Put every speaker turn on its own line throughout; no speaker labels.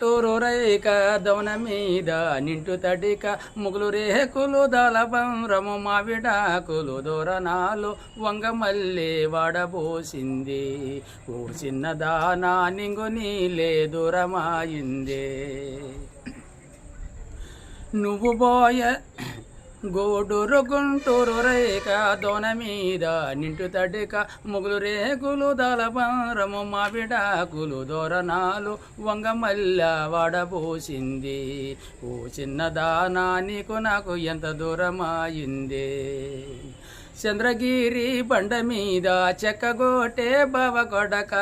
Tour రేక దౌన మీద నింటు తడిక ముగులు రేకులు దళబంరము మావిడాకులు దూరణాలు వంగమల్లి వాడబోసింది. ఓ చిన్నదానా నింగు నీలే దూరమాయిందే. నువ్వు బోయ గోడూరు గుంటూరు రేఖ దోన మీద నింటు తడిక ముగులు రేకులు దళబంరము మావిడాకులు దోరణాలు వంగమల్ల వాడబోసింది ఓ చిన్నదానా నీకు నాకు ఎంత దూరమాయింది. చంద్రగిరి బండ మీద చెక్కగోటే బావ కొడక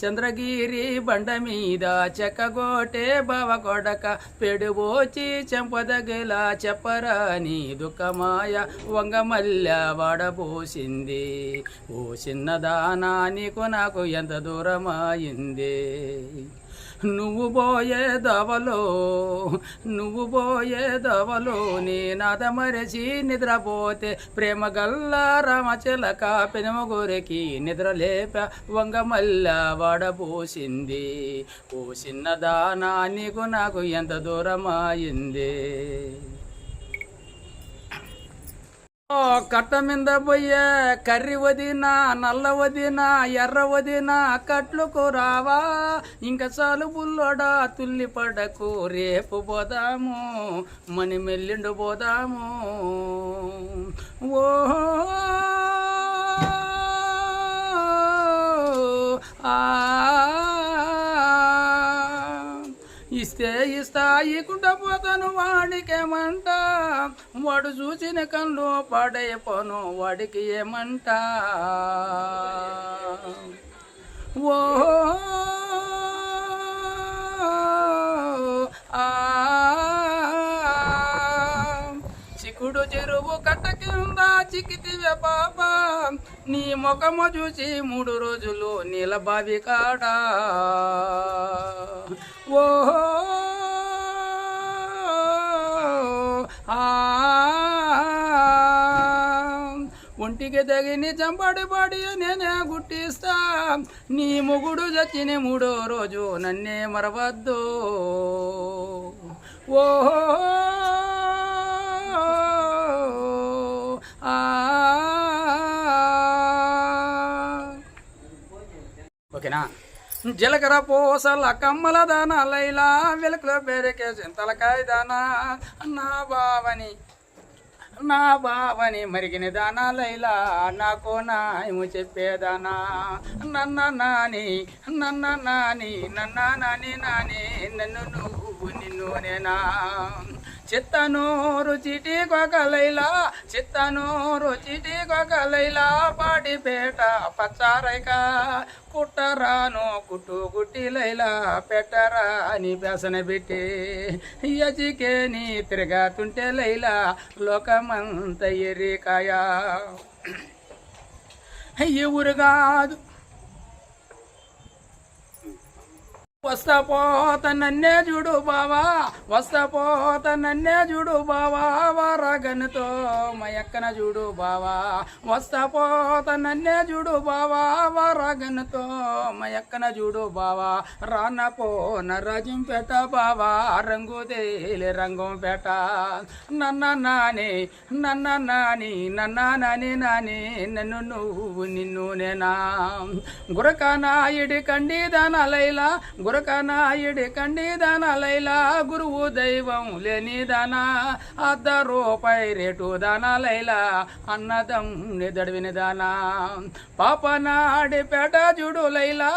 చంద్రగిరి బండ మీద చెక్కగోటే బావ కొడక పెడుబోచి చెంపదగిల చెప్పరాని దుఃఖమాయ వంగమల్ల వాడబోసింది ఓ చిన్నదానా నీకు నాకు ఎంత దూరమాయింది. నువ్వు పోయే దవలో నువ్వు పోయే దవలో నీ నాద మరచి నిద్రపోతే ప్రేమ గల్ల రామచిలక పెనమ నిద్రలేప నిద్ర లేప వంగమల్ల వాడపోసింది ఓ చిన్నదానా నీకు నాకు ఎంత దూరమాయింది. కట్ట మీద పోయే కర్రి వదినా నల్ల వదినా ఎర్ర వదినా కట్లుకు రావా ఇంకా చాలు బుల్లోడా తుల్లి పడకు రేపు పోదాము మణి మెల్లిండు పోదాము. ఓ ఆ ఇస్తే ఇస్తా ఇకుంటా పోతాను వాడికేమంట వాడు చూసిన కళ్ళు పాడైపోను వాడికి ఏమంట? ఓ చిక్కుడు చెరువు కట్ట కింద చిక్కితివే పాప. నీ ముఖము చూసి మూడు రోజులు నీల బావి కాడా? ఓ ఒంటికి తగిని చంపడి పడి నేనే గుట్టిస్తా. నీ ముగుడు చచ్చిన మూడో రోజు నన్నే మరవద్దు. ఓ ఆ. ఓకేనా? జీలకర్ర పూసల కమ్మల దాన లైలా వెలుకలో పేరుకే చింతలకాయ దానా నా బావని నా బావని మరిగిన దానా లైలా నాకు నాయము చెప్పేదానా? నన్న నాని నన్న నాని నన్న నాని నాని నన్ను నువ్వు నిన్ను నేనా చిత్తనూరు చిటి కొకలైలా చిత్తనూరు చిటి కొకలైలా పాటిపేట పచ్చారైక కుట్టరాను కుట్టు గుట్టిలైలా పెట్టరా అని బెసన పెట్టి యజికే నీ తిరగాతుంటే లైలా లోకమంత ఎరికాయా ఊరు కాదు వస్తా పోత నన్నే చూడు బావా వస్తా పోత నన్నే చూడు బావా వరగనుతో మయక్కన చూడు బావా వస్తా పోత నన్నే చూడు బావా వరగనుతో మయక్కన చూడు బావా రాన పోన పెట్ట బావా రంగు తేలి రంగం పేట. నన్న నాని నన్న నాని నన్న నాని నాని నన్ను నువ్వు నిన్ను నేనా. గురక నాయుడి కండిదన లైలా గురక నాయుడి కండిదాన లైలా గురువు దైవం లేని దానా అర్ధ రూపాయి రేటు దానా లైలా అన్నదం దడివిన దానా పాప పేట జుడు లైలా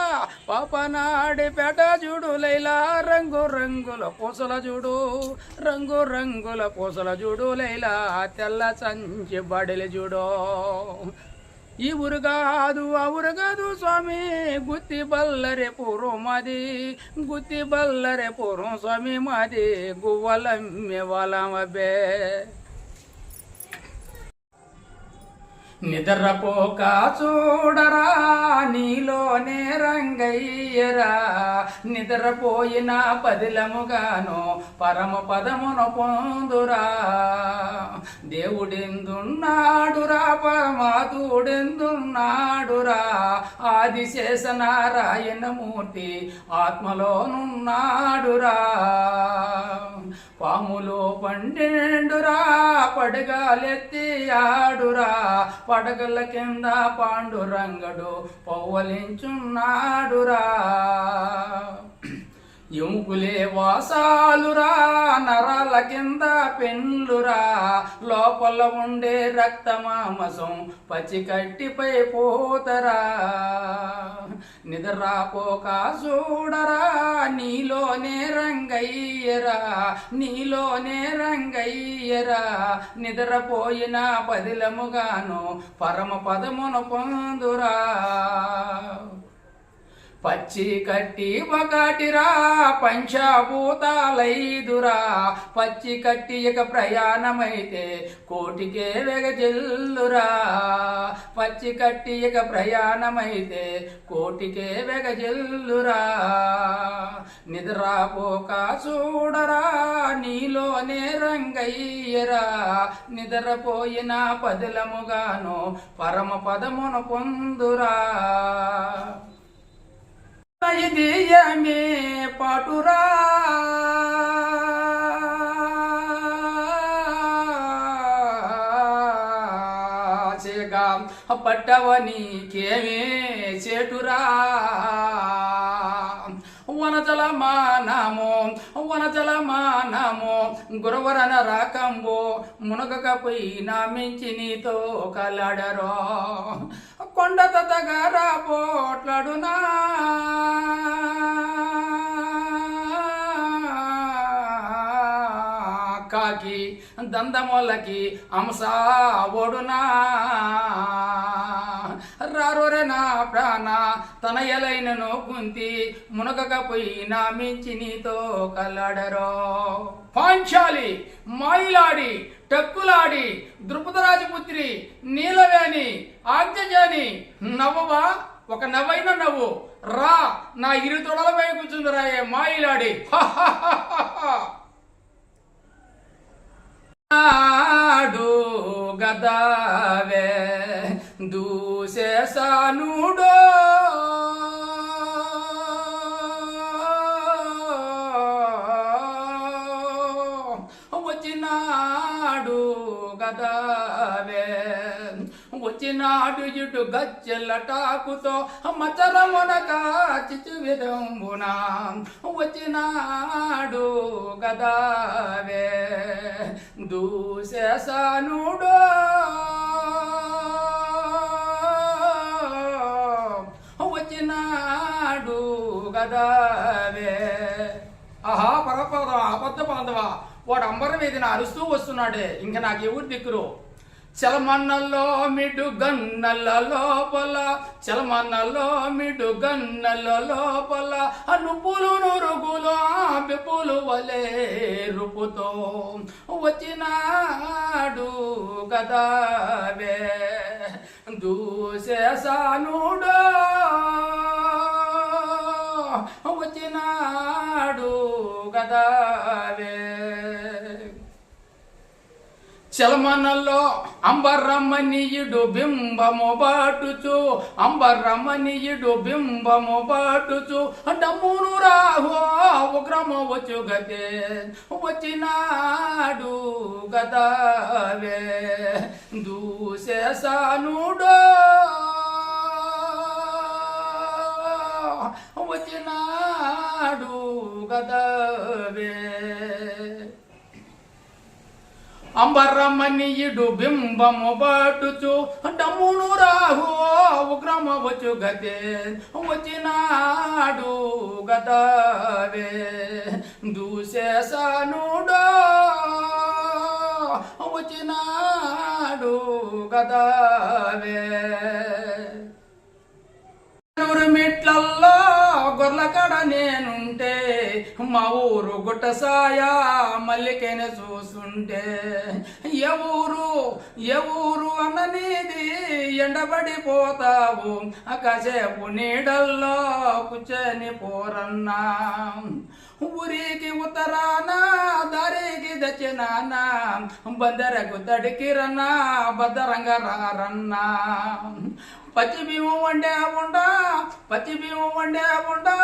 పాపనాడి పేట జుడు లైలా రంగు రంగుల పూసల జుడు రంగు రంగుల పూసల జుడు లైలా తెల్ల సంచి బడిలి జుడో. ఈ ఊరు కాదు ఆ ఊరు కాదు స్వామి. గుత్తి బల్లరే పూర్వం మాది. గుత్తి బల్లరే పూర్వం స్వామి నిద్రపోక చూడరా నీలోనే రంగయ్యరా. నిద్రపోయిన పదిలముగాను పరమ పదమును పొందురా. దేవుడెందున్నాడురా పరమాతుడెందున్నాడురా ఆదిశేష నారాయణమూర్తి ఆత్మలోనున్నాడురా. పాములో పండిండురా పడగాలెత్తి ఆడురా. పడగల కింద పాండురంగడు పవ్వలించున్నాడురా. ఎముకులే వాసాలురా నరాల కింద పెండ్లురా లోపల ఉండే రక్తమామసం పచ్చికట్టిపై పోతరా. నిద్రపోక చూడరా నీలోనే రంగయ్యరా. నీలోనే రంగయ్యరా. నిద్రపోయిన పదిలముగాను పరమ పదమును పొందురా. పచ్చి కట్టి ఒకటిరా పంచభూతాలైదురా. పచ్చి కట్టి ఇక ప్రయాణమైతే కోటికే వెగజెల్లురా పచ్చి కట్టి ఇక ప్రయాణమైతే కోటికే వెగజెల్లురా నిద్రపోక చూడరా నీలోనే రంగయ్యరా. నిద్రపోయిన పదిలముగాను పరమ పదమును పొందురా. ఇదియమే పాటురా. పట్టవని కేమే చేటురా. వనజల మానము వనజల మానము గురవరన రాకంబో మునగకపోయిన మించి నీతో కలడరో. కొండ తతగారా పోట్లాడునా. కాకి దందమొల్లకి అంసా ఓడునా. రారోరే నా ప్రాణ తన ఎలైనను కుంతి మునగకపోయినా మించి నీతో కలడరో. పాంచాలి మాయిలాడి టక్కులాడి ద్రుపదరాజపుత్రి నీలవేణి ఆజ్ఞజాని నవ్వవా? ఒక నవ్వైన నవ్వు. రా నా ఇరు తొడలపై కూర్చుంది రాయే మాయిలాడి. నాడు గదావే. దూసేసానుడో వచ్చినాడు గదావే. వచ్చినాడు ఇటు గజ్జెల టాకుతో. మచరమునక చిచ్చు విదంబున వచ్చినాడు గదావే. దూసేసానుడో గదావే ఆహా పరపదవా అబద్ధ బాంధవ వాడు అంబరం మీద అరుస్తూ వస్తున్నాడే. ఇంక నాకు ఎవరు దిక్కురు? చలమన్నలో మిడు గన్నల లోపల చలమన్నలో మిడు గన్నల లోపల నువ్వులు నురుగులు బిప్పులు వలే రుపుతో వచ్చినాడు గదావే దూసేసానుడో. వచ్చినాడు గదావే. చలమనలో అంబరమణీయుడు బింబము బాటుచు అంబరమణీయుడు బింబము బాటుచు. డమ్మును రాహో ఉగ్రము వచ్చు గతే వచ్చినాడు గదావే. దూసేసానుడో వచ్చినాడు గదావే. అంబరమణియుడు బింబము బాటుచు డమ్మును రాహు ఉగ్రమవచ్చు గతే వచ్చినాడు గదవే. దూసేసనుడో వచ్చినాడు గదవే. కొబ్బర్ల కడ నేనుంటే మా ఊరు గుట్ట సాయ మల్లికైన చూస్తుంటే ఎవరు ఎవరు అన్ననేది ఎండబడిపోతావు కాసేపు నీడల్లో కూర్చొని పోరన్నా. ఊరికి ఉత్తరాన దారికి దచ్చినాన బందరకు తడికిరన్నా భద్రంగా రారన్నా. పచ్చి బియ్యం వండే ఉండా పచ్చి బియ్యం వండే ఉండా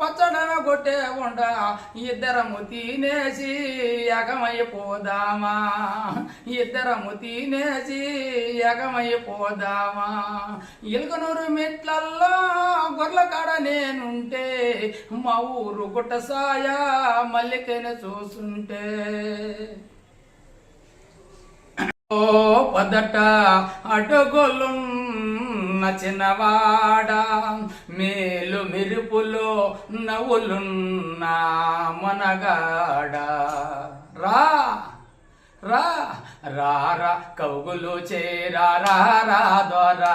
పచ్చడన కొట్టే ఉండా ఇద్దరము తినేసి ఏకమైపోదామా ఇద్దరము తినేసి యగమైపోదామా ఇలుకనూరు మెట్లల్లో గొర్రెల కాడ నేనుంటే మా ఊరు గుట్ట సాయ మల్లికైన చూస్తుంటే. ఓ పదట అడుగులున్న చిన్నవాడా మేలు మెరుపులో నవ్వులున్నా మనగాడా? రా రా రారా కౌగులు చేరారా ద్వారా.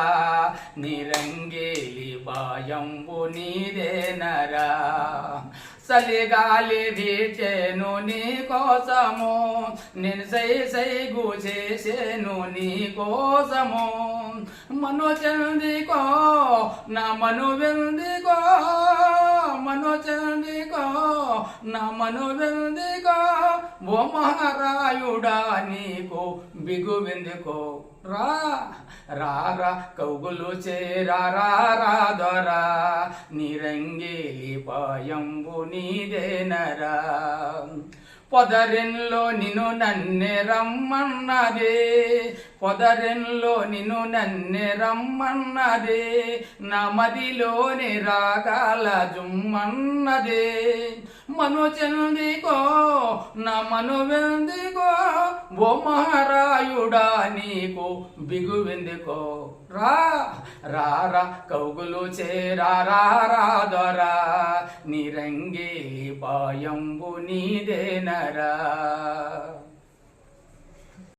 నిరంగేలి బాయంబు నీదేనరా చలిగాలి వీచెను నీ కోసము. నేను సై సైగు చేసేను నీ కోసము. మను చెందికో నా మను వెందికో మను చందికో నా మను వెందికో ఓ మహారాయుడా నీకు బిగు వెందుకో రా రా రా కౌగులు చేరా రా రా దొరా నిరంగేలి పాయంబు నీదేనరా పొదరెన్లో నిన్ను నన్నె రమ్మన్నదే పొదరెన్లో నిన్ను నన్నే రమ్మన్నదే నమదిలోని రాగాల జుమ్మన్నదే. మను చెందికో నా మను వెందికో ఓ మహారాయుడా నీకు బిగు వెందుకో. రా రా కౌగులు చేరారా దొరా నిరంగే పాయంబు నీదేనరా